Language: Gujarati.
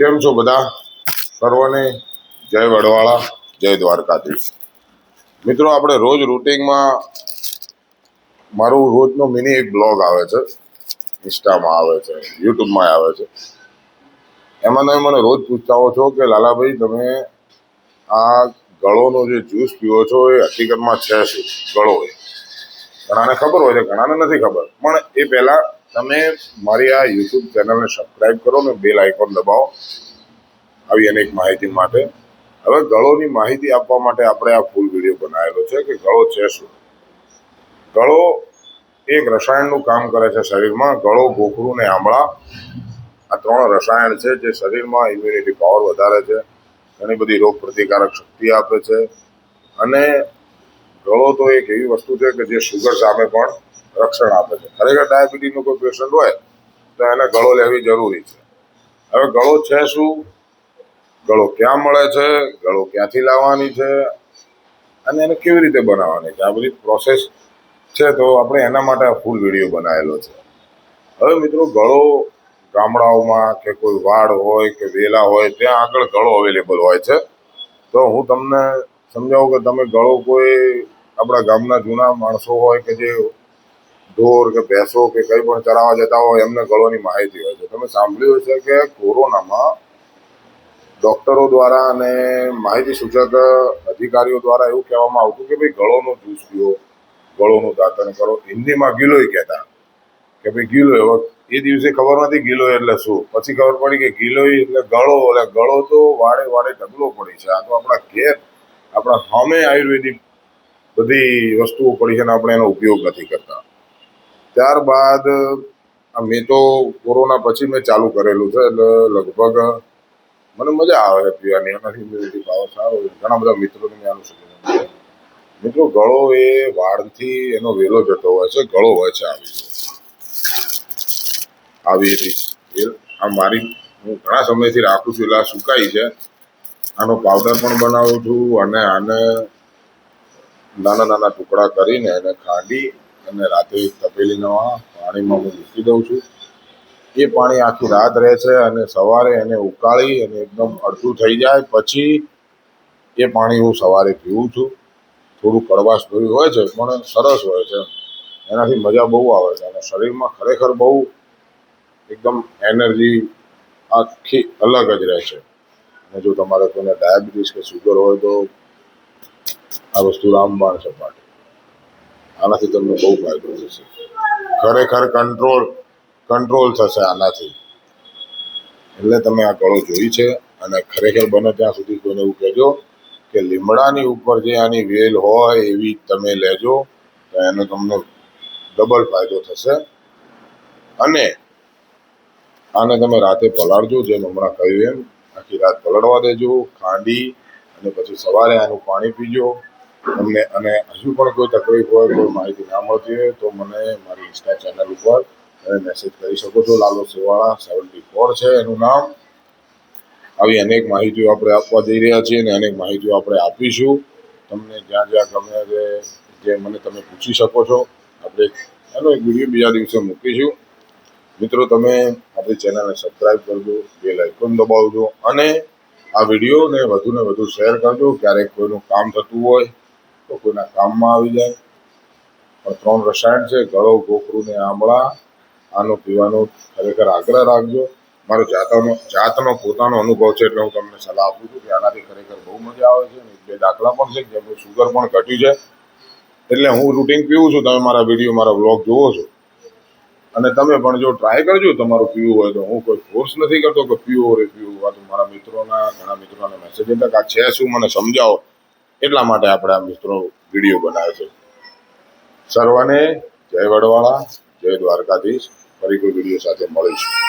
કેમ છો બધા? સર્વને જય વડવાળા, જય દ્વારકાધીશ. મિત્રો, આપણે રોજ રૂટિંગમાં મારું રોજનો મિની એક બ્લોગ આવે છે. ઇન્સ્ટામાં આવે છે, યુટ્યુબમાં આવે છે. એમાં તમે મને રોજ પૂછતા હો છો કે, લાલાભાઈ, તમે આ ગળોનો જે જ્યુસ પીવો છો એ હકીકતમાં છે શું? ગળો એ. ઘણાને ખબર હોય છે, ઘણાને નથી ખબર. પણ એ પહેલાં તમે મારી આ યુટ્યુબ ચેનલને સબસ્ક્રાઈબ કરો ને બેલ આઇકોન દબાવો. આવી અનેક માહિતી માટે. હવે ગળોની માહિતી આપવા માટે આપણે આ ફૂલ વીડિયો બનાવેલો છે કે ગળો છે શું? ગળો એક રસાયણનું કામ કરે છે શરીરમાં. ગળો ગોખરું ને આંબળા. આ ત્રણ રસાયણ છે જે શરીરમાં ઇમ્યુનિટી પાવર વધારે છે. ઘણી બધી રોગ પ્રતિકારક શક્તિ આપે છે. અને ગળો તો એક એવી વસ્તુ છે કે જે સુગર સામે પણ રક્ષણ આપે છે. ખરેખર ડાયાબિટીસનો કોઈ પેશન્ટ હોય, તો એને ગળો લેવી જરૂરી છે. હવે ગળો છે શું? ગળો ક્યાં મળે છે? ગળો ક્યાંથી લાવવાની છે? અને એને કેવી રીતે બનાવવાની છે? આ બધી પ્રોસેસ છે તો આપણે એના માટે ફૂલ વીડિયો બનાવેલો છે. હવે મિત્રો, ગળો ગામડાઓમાં કે કોઈ વાડ હોય કે વેલા હોય, ત્યાં આગળ ગળો અવેલેબલ હોય છે. તો હું તમને સમજાવું કે તમે ગળો કોઈ આપણા ગામના જૂના માણસો હોય કે જે ઢોર કે ભેંસો કે કંઈ પણ ચરાવવા જતા હોય, એમને ગળોની માહિતી હોય છે. તમે સાંભળ્યું હશે કે કોરોનામાં ડૉક્ટરો દ્વારા અને માહિતી સૂચક અધિકારીઓ દ્વારા એવું કહેવામાં આવતું કે ભાઈ ગળોનો જ્યુસ પીઓ, ગળોનું દાંતન કરો. હિન્દીમાં ગિલોય કહેતા કે ભાઈ ગિલોય, હવે એ દિવસે ખબર નથી ગિલોય એટલે શું. પછી ખબર પડી કે ગિલોય એટલે ગળો એટલે ગળો તો વાડે વાડે ઢગલો પડી છે. આ તો આપણા ઘેર, આપણા સામે આયુર્વેદિક બધી વસ્તુઓ પડી છે અને આપણે એનો ઉપયોગ નથી કરતા. ત્યારબાદ મેં તો કોરોના પછી મેં ચાલુ કરેલું છે, એટલે લગભગ મને મજા આવે પીવાની એનાથી ઇમ્યુનિટી પાવર સારો ઘણા બધા મિત્રોને મેં આનું સૂચન મિત્રો, ગળો એ વાળથી એનો વેલો જતો હોય છે, ગળો હોય છે આવી આવી આ મારી, હું ઘણા સમયથી રાખું છું, એટલે આ સુકાઈ છે. આનો પાવડર પણ બનાવું છું, અને આને નાના નાના ટુકડા કરીને એને ખાંડી અને રાતે તપેલીના પાણીમાં હું મૂકી દઉં છું. એ પાણી આખી રાત રહે છે અને સવારે એને ઉકાળી અને એકદમ અડધું થઈ જાય પછી એ પાણી હું સવારે પીવું છું. થોડું કડવાશ ભર્યું હોય છે, પણ સરસ હોય છે. એનાથી મજા બહુ આવે છે અને શરીરમાં ખરેખર બહુ એકદમ એનર્જી આખી અલગ જ રહે છે. અને જો તમારે કોઈને ડાયાબિટીસ કે સુગર હોય તો આ વસ્તુ રામબાણ છે માટે આનાથી તમને બહુ ફાયદો થશે. ખરેખર કંટ્રોલ કંટ્રોલ થશે આનાથી. એટલે તમે આ ગળો જોઈ છે અને ખરેખર બને ત્યાં સુધી કોઈને એવું કહેજો કે લીમડાની ઉપર જે આની વેલ હોય એવી તમે લેજો તો એનો તમને ડબલ ફાયદો થશે. અને આને તમે રાતે પલાળજો, જેમ હમણાં કહ્યું એમ. આખી રાત પલળવા દેજો, ખાંડી અને પછી સવારે આનું પાણી પીજો. તમને અને હજુ પણ કોઈ તકલીફ હોય, કોઈ માહિતી ના મળતી હોય, તો મને મારી ઇન્સ્ટા ચેનલ ઉપર તમે મેસેજ કરી શકો છો. લાલો સેવાળા સેવન્ટી ફોર છે એનું નામ. આવી અનેક માહિતીઓ આપણે આપવા જઈ રહ્યા છીએ અને અનેક માહિતીઓ આપણે આપીશું. તમને જ્યાં જ્યાં ગમે તે જે મને તમે પૂછી શકો છો, આપણે એનો એક વીડિયો બીજા દિવસે મૂકીશું. મિત્રો, તમે આપણી ચેનલને સબસ્ક્રાઈબ કરજો બે લાઇકોન દબાવજો અને આ વિડીયોને વધુને વધુ શેર કરજો. ક્યારેક કોઈનું કામ થતું હોય તો કોઈના કામમાં આવી જાય. પણ ત્રણ રસાયણ છે, ગળો, ગોખરું ને આંબળા આનો પીવાનો ખરેખર આગ્રહ રાખજો. મારો જાતનો જાતનો પોતાનો અનુભવ છે એટલે હું તમને સલાહ આપું છું કે આનાથી ખરેખર બહુ મજા આવે છે એક બે દાખલા પણ છે જેમનું સુગર પણ ઘટ્યું છે એટલે હું રૂટિન પીવું છું, તમે મારા વીડિયો મારા બ્લોગ જુઓ છો. અને તમે પણ જો ટ્રાય કરજો તમારું પીવું હોય તો. હું કોઈ ફોર્સ નથી કરતો કે પીવો રે, પીવું. આ તો મારા મિત્રોના, ઘણા મિત્રોના મેસેજ હતા આ છે શું? મને સમજાવો. એટલા માટે આપણે આ મિત્રો વીડિયો બનાવે છે. સર્વને જય વડવાળા, જય દ્વારકાધીશ. ફરી કોઈ વીડિયો સાથે મળીશું.